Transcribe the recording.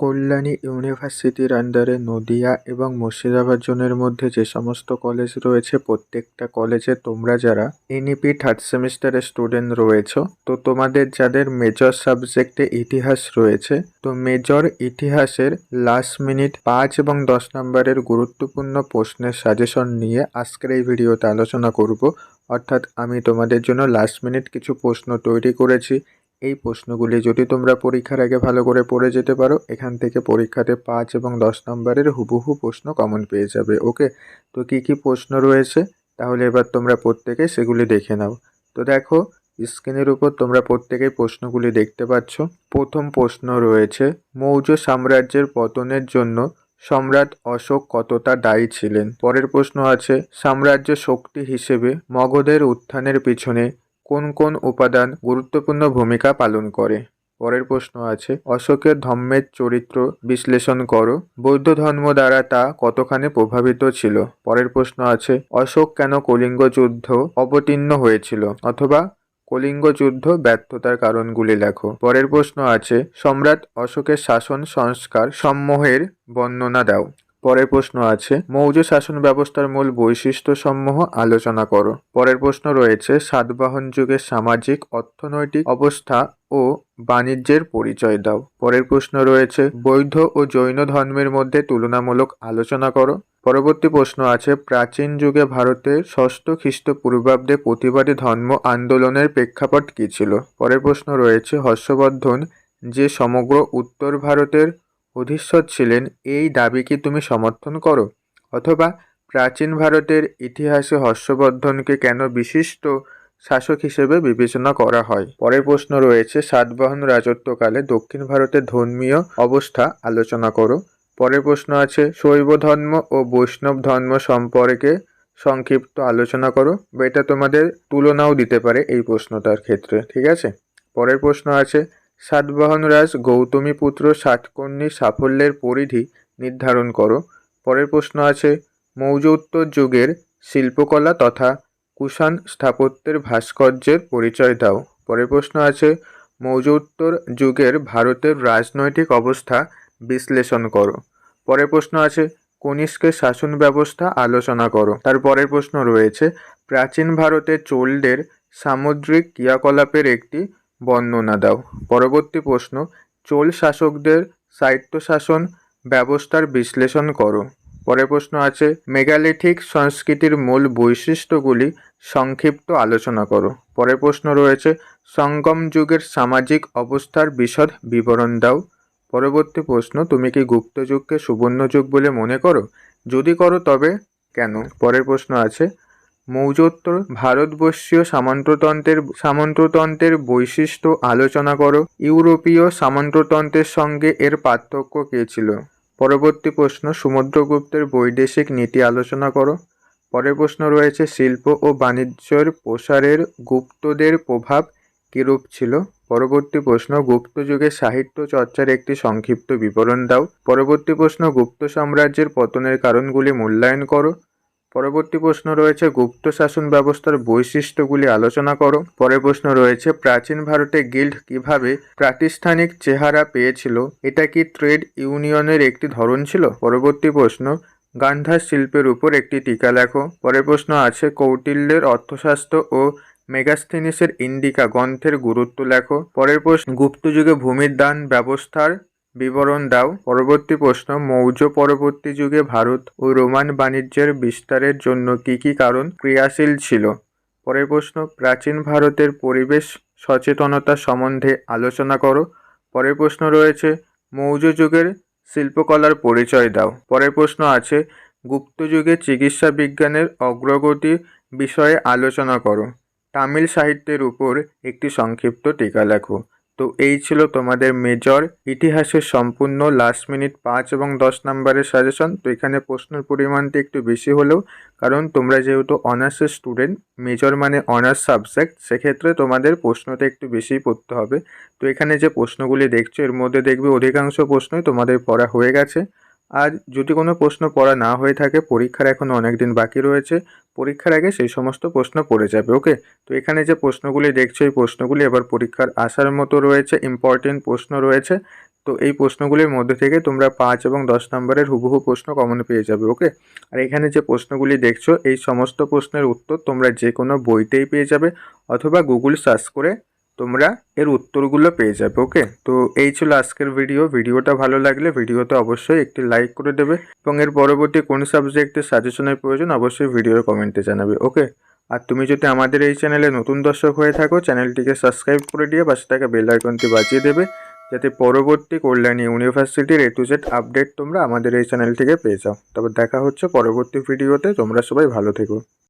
কল্যাণী ইউনিভার্সিটির আন্ডারে নদিয়া এবং মুর্শিদাবাদ জোনের মধ্যে যে সমস্ত কলেজ রয়েছে, প্রত্যেকটা কলেজে তোমরা যারা এনইপি থার্ড সেমিস্টারের স্টুডেন্ট রয়েছো, তো তোমাদের যাদের মেজর সাবজেক্টে ইতিহাস রয়েছে, তো মেজর ইতিহাসের লাস্ট মিনিট পাঁচ এবং দশ নম্বরের গুরুত্বপূর্ণ প্রশ্নের সাজেশন নিয়ে আজকের এই ভিডিওতে আলোচনা করব। অর্থাৎ আমি তোমাদের জন্য লাস্ট মিনিট কিছু প্রশ্ন তৈরি করেছি। এই প্রশ্নগুলি যদি তোমরা পরীক্ষার আগে ভালো করে পড়ে যেতে পারো, এখান থেকে পরীক্ষাতে পাঁচ এবং দশ নম্বরের হুবহু প্রশ্ন কমন পেয়ে যাবে। ওকে? তো কী কী প্রশ্ন রয়েছে? তাহলে এবার তোমরা প্রত্যেকে সেগুলি দেখে নাও। তো দেখো, স্ক্রিনের উপর তোমরা প্রত্যেকেই প্রশ্নগুলি দেখতে পাচ্ছ। প্রথম প্রশ্ন রয়েছে, মৌর্য সাম্রাজ্যের পতনের জন্য সম্রাট অশোক কতটা দায়ী ছিলেন? পরের প্রশ্ন আছে, সাম্রাজ্য শক্তি হিসেবে মগধের উত্থানের পিছনে কোন কোন উপাদান গুরুত্বপূর্ণ ভূমিকা পালন করে? পরের প্রশ্ন আছে, অশোকের ধর্মের চরিত্র বিশ্লেষণ করো। বৌদ্ধ ধর্ম দ্বারা তা কতখানি প্রভাবিত ছিল? পরের প্রশ্ন আছে, অশোক কেন কলিঙ্গ যুদ্ধ অবতীর্ণ হয়েছিল? অথবা, কলিঙ্গ যুদ্ধ ব্যর্থতার কারণগুলি লেখো। পরের প্রশ্ন আছে, সম্রাট অশোকের শাসন সংস্কার সম্মোহের বর্ণনা দাও। পরের প্রশ্ন আছে, মৌর্য শাসন ব্যবস্থার মূল বৈশিষ্ট্য সমূহ আলোচনা করো। পরের প্রশ্ন রয়েছে, সাতবাহন যুগের সামাজিক, অর্থনৈতিক অবস্থা ও বাণিজ্যের পরিচয় দাও। পরের প্রশ্ন রয়েছে, বৌদ্ধ ও জৈন ধর্মের মধ্যে তুলনামূলক আলোচনা করো। পরবর্তী প্রশ্ন আছে, প্রাচীন যুগে ভারতের ষষ্ঠ খ্রিস্টপূর্বাব্দে প্রতিবাদী ধর্ম আন্দোলনের প্রেক্ষাপট কী ছিল? পরের প্রশ্ন রয়েছে, হর্ষবর্ধন যে সমগ্র উত্তর ভারতের অধীশ্বর ছিলেন, এই দাবি কি তুমি সমর্থন করো? অথবা প্রাচীন ভারতের ইতিহাসে হর্ষবর্ধনকে কেন বিশিষ্ট শাসক হিসেবে বিবেচনা করা হয়? পরের প্রশ্ন রয়েছে, সাতবাহন রাজত্বকালে দক্ষিণ ভারতের ধর্মীয় অবস্থা আলোচনা করো। পরের প্রশ্ন আছে, শৈব ধর্ম ও বৈষ্ণব ধর্ম সম্পর্কে সংক্ষিপ্ত আলোচনা করো। বা এটা তোমাদের তুলনাও দিতে পারে এই প্রশ্নটার ক্ষেত্রে, ঠিক আছে? পরের প্রশ্ন আছে সাতবাহন রাজ গৌতমী পুত্র সাতকর্ণীর সাফল্যের পরিধি নির্ধারণ করো। পরের প্রশ্ন আছে মৌর্য উত্তর যুগের শিল্পকলা তথা কুষাণ স্থাপত্যের ভাস্কর্যের পরিচয় দাও। পরের প্রশ্ন আছে মৌর্য উত্তর যুগের ভারতের রাজনৈতিক অবস্থা বিশ্লেষণ করো। পরের প্রশ্ন আছে কনিষ্কের শাসন ব্যবস্থা আলোচনা করো। তার পরের প্রশ্ন রয়েছে, প্রাচীন ভারতে চোলদের সামুদ্রিক ক্রিয়াকলাপের একটি বর্ণনা দাও। পরবর্তী প্রশ্ন, চোল শাসকদের স্বায়ত্তশাসন ব্যবস্থার বিশ্লেষণ করো। পরের প্রশ্ন আছে, মেগালিথিক সংস্কৃতির মূল বৈশিষ্ট্যগুলি সংক্ষিপ্ত আলোচনা করো। পরের প্রশ্ন রয়েছে, সঙ্গম যুগের সামাজিক অবস্থার বিশদ বিবরণ দাও। পরবর্তী প্রশ্ন, তুমি কি গুপ্ত যুগকে সুবর্ণ যুগ বলে মনে করো? যদি করো, তবে কেন? পরের প্রশ্ন আছে মৌর্যোত্তর ভারতবর্ষীয় সামন্ততন্ত্রের সামন্ততন্ত্রের বৈশিষ্ট্য আলোচনা করো। ইউরোপীয় সামন্ততন্ত্রের সঙ্গে এর পার্থক্য কী ছিল? পরবর্তী প্রশ্ন, সমুদ্রগুপ্তের বৈদেশিক নীতি আলোচনা করো। পরের প্রশ্ন রয়েছে, শিল্প ও বাণিজ্যের প্রসারের গুপ্তদের প্রভাব কীরূপ ছিল? পরবর্তী প্রশ্ন, গুপ্ত যুগের সাহিত্য চর্চার একটি সংক্ষিপ্ত বিবরণ দাও। পরবর্তী প্রশ্ন, গুপ্ত সাম্রাজ্যের পতনের কারণগুলি মূল্যায়ন করো। পরবর্তী প্রশ্ন রয়েছে, গুপ্ত শাসন ব্যবস্থার বৈশিষ্ট্যগুলি আলোচনা করো। পরের প্রশ্ন রয়েছে, প্রাচীন ভারতে গিল্ড কীভাবে প্রাতিষ্ঠানিক চেহারা পেয়েছিল? এটা কি ট্রেড ইউনিয়নের একটি ধরন ছিল? পরবর্তী প্রশ্ন, গান্ধার শিল্পের উপর একটি টিকা লেখো। পরের প্রশ্ন আছে, কৌটিল্যের অর্থশাস্ত্র ও মেগাস্থিনিসের ইন্ডিকা গ্রন্থের গুরুত্ব লেখো। পরের প্রশ্ন, গুপ্ত যুগে ভূমির দান ব্যবস্থার বিবরণ দাও। পরবর্তী প্রশ্ন, মৌর্য পরবর্তী যুগে ভারত ও রোমান বাণিজ্যের বিস্তারের জন্য কী কী কারণ ক্রিয়াশীল ছিল? পরের প্রশ্ন, প্রাচীন ভারতের পরিবেশ সচেতনতা সম্বন্ধে আলোচনা করো। পরের প্রশ্ন রয়েছে, মৌর্য যুগের শিল্পকলার পরিচয় দাও। পরের প্রশ্ন আছে, গুপ্ত যুগে চিকিৎসা বিজ্ঞানের অগ্রগতি বিষয়ে আলোচনা করো। তামিল সাহিত্যের উপর একটি সংক্ষিপ্ত টিকা লেখো। তো এই ছিল তোমাদের মেজর ইতিহাসের সম্পূর্ণ লাস্ট মিনিট পাঁচ এবং দশ নাম্বারের সাজেশন তো এখানে প্রশ্নের পরিমাণটা একটু বেশি হলেও, কারণ তোমরা যেহেতু অনার্সের স্টুডেন্ট মেজর মানে অনার্স সাবজেক্ট সেক্ষেত্রে তোমাদের প্রশ্নটা একটু বেশি পড়তে হবে। তো এখানে যে প্রশ্নগুলি দেখছ, এর মধ্যে দেখবে অধিকাংশ প্রশ্নই তোমাদের পড়া হয়ে গেছে। আর যদি কোনো প্রশ্ন পড়া না হয়ে থাকে, পরীক্ষার এখনও অনেক দিন বাকি রয়েছে, পরীক্ষার আগে সেই সমস্ত প্রশ্ন পড়ে যাবে, ওকে? তো এখানে যে প্রশ্নগুলি দেখছ, এই প্রশ্নগুলি এবার পরীক্ষার আসার মতো রয়েছে ইম্পর্টেন্ট প্রশ্ন রয়েছে। তো এই প্রশ্নগুলির মধ্যে থেকে তোমরা পাঁচ এবং দশ নম্বরের হুবহু প্রশ্ন কমন পেয়ে যাবে, ওকে? আর এখানে যে প্রশ্নগুলি দেখছ, এই সমস্ত প্রশ্নের উত্তর তোমরা যে কোনো বইতেই পেয়ে যাবে, অথবা গুগল সার্চ করে তোমরা এর উত্তরগুলো পেয়ে যাবে ওকে তো এই ছিল আজকের ভিডিও ভিডিওটা ভালো লাগলে ভিডিওতে অবশ্যই একটি লাইক করে দেবে এবং এর পরবর্তী কোন সাবজেক্টে সাজেশনের প্রয়োজন অবশ্যই ভিডিওর কমেন্টে জানাবে ওকে আর তুমি যদি আমাদের এই চ্যানেলে নতুন দর্শক হয়ে থাকো চ্যানেলটিকে সাবস্ক্রাইব করে দিয়ে পাশে থাকা বেল আইকনটি বাজিয়ে দেবে, যাতে পরবর্তী কল্যাণী ইউনিভার্সিটির এ টু জেড আপডেট তোমরা আমাদের এই চ্যানেল থেকে পেয়ে যাও। তবে দেখা হচ্ছে পরবর্তী ভিডিওতে তোমরা সবাই ভালো থেকো।